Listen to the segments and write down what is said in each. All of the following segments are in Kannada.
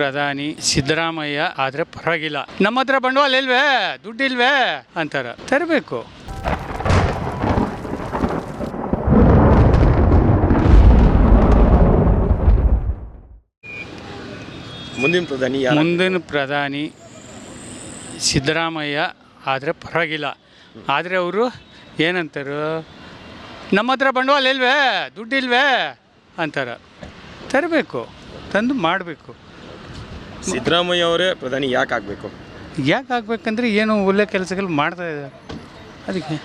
ಪ್ರಧಾನಿ ಸಿದ್ದರಾಮಯ್ಯ ಆದರೆ ಪರವಾಗಿಲ್ಲ. ನಮ್ಮ ಹತ್ರ ಬಂಡವಾಳ ಇಲ್ವೇ? ದುಡ್ಡಿಲ್ವೇ ಅಂತಾರ. ತರಬೇಕು. ಮುಂದಿನ ಪ್ರಧಾನಿ ಮುಂದಿನ ಪ್ರಧಾನಿ ಸಿದ್ದರಾಮಯ್ಯ ಆದರೆ ಪರವಾಗಿಲ್ಲ. ಆದರೆ ಅವರು ಏನಂತಾರೆ? ನಮ್ಮ ಹತ್ರ ಬಂಡವಾಳ ಇಲ್ವೇ? ದುಡ್ಡಿಲ್ವೇ ಅಂತಾರ. ತರಬೇಕು. ತಂದು ಮಾಡಬೇಕು. ಸಿದ್ದರಾಮಯ್ಯ ಅವರೇ ಪ್ರಧಾನಿ ಯಾಕೆ ಆಗಬೇಕು? ಯಾಕೆ ಆಗ್ಬೇಕಂದ್ರೆ ಏನು ಒಳ್ಳೆ ಕೆಲಸಗಳು ಮಾಡ್ತಾ ಇದ್ದಾರೆ ಅದಕ್ಕೆ.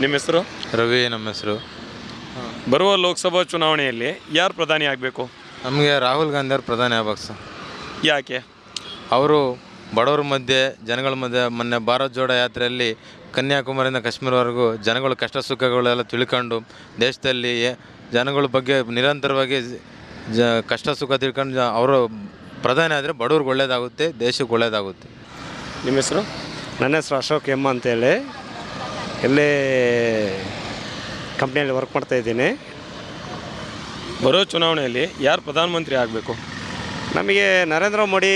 ನಿಮ್ಮ ಹೆಸರು? ರವಿ ನಮ್ಮ ಹೆಸರು. ಬರುವ ಲೋಕಸಭಾ ಚುನಾವಣೆಯಲ್ಲಿ ಯಾರು ಪ್ರಧಾನಿ ಆಗಬೇಕು? ನಮಗೆ ರಾಹುಲ್ ಗಾಂಧಿ ಅವರು ಪ್ರಧಾನಿ ಆಗ್ಬೇಕು ಸರ್. ಯಾಕೆ? ಅವರು ಬಡವರ ಮಧ್ಯೆ ಜನಗಳ ಮಧ್ಯೆ ಮೊನ್ನೆ ಭಾರತ್ ಜೋಡೋ ಯಾತ್ರೆಯಲ್ಲಿ ಕನ್ಯಾಕುಮಾರಿಯಿಂದ ಕಾಶ್ಮೀರವರೆಗೂ ಜನಗಳ ಕಷ್ಟ ಸುಖಗಳೆಲ್ಲ ತಿಳ್ಕೊಂಡು ದೇಶದಲ್ಲಿ ಏ- ಜನಗಳ ಬಗ್ಗೆ ನಿರಂತರವಾಗಿ ಜ ಕಷ್ಟ ಸುಖ ತಿಳ್ಕೊಂಡು ಜ- ಅವರು ಪ್ರಧಾನಿ ಆದರೆ ಬಡವ್ರಿಗೆ ಒಳ್ಳೇದಾಗುತ್ತೆ ದೇಶಕ್ಕೆ ಒಳ್ಳೇದಾಗುತ್ತೆ. ನಿಮ್ಮ ಹೆಸರು? ನನ್ನ ಹೆಸರು ಅಶೋಕ್ ಎಮ್ಮ ಅಂತೇಳಿ. ಎಲ್ಲೇ ಕಂಪ್ನಿಯಲ್ಲಿ ವರ್ಕ್ ಮಾಡ್ತಾ ಇದ್ದೀನಿ. ಬರೋ ಚುನಾವಣೆಯಲ್ಲಿ ಯಾರು ಪ್ರಧಾನಮಂತ್ರಿ ಆಗಬೇಕು? ನಮಗೆ ನರೇಂದ್ರ ಮೋದಿ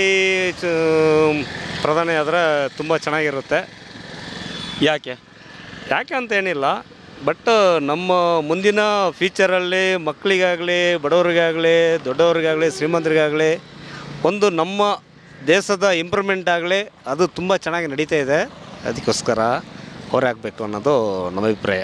ಚ- ಪ್ರಧಾನಿ ಆದರೆ ತುಂಬ ಚೆನ್ನಾಗಿರುತ್ತೆ. ಯಾಕೆ? ಯಾಕೆ ಅಂತ ಏನಿಲ್ಲ ಬಟ್ ನಮ್ಮ ಮುಂದಿನ ಫ್ಯೂಚರಲ್ಲಿ ಮಕ್ಕಳಿಗಾಗಲಿ ಬಡವರಿಗಾಗಲಿ ದೊಡ್ಡವರಿಗಾಗಲಿ ಶ್ರೀಮಂತರಿಗಾಗಲಿ ಒಂದು ನಮ್ಮ ದೇಶದ ಇಂಪ್ರೂವ್ಮೆಂಟ್ ಆಗಲಿ ಅದು ತುಂಬ ಚೆನ್ನಾಗಿ ನಡೀತಾ ಇದೆ. ಅದಕ್ಕೋಸ್ಕರ ಅವರೇ ಆಗಬೇಕು ಅನ್ನೋದು ನಮ್ಮ ಅಭಿಪ್ರಾಯ.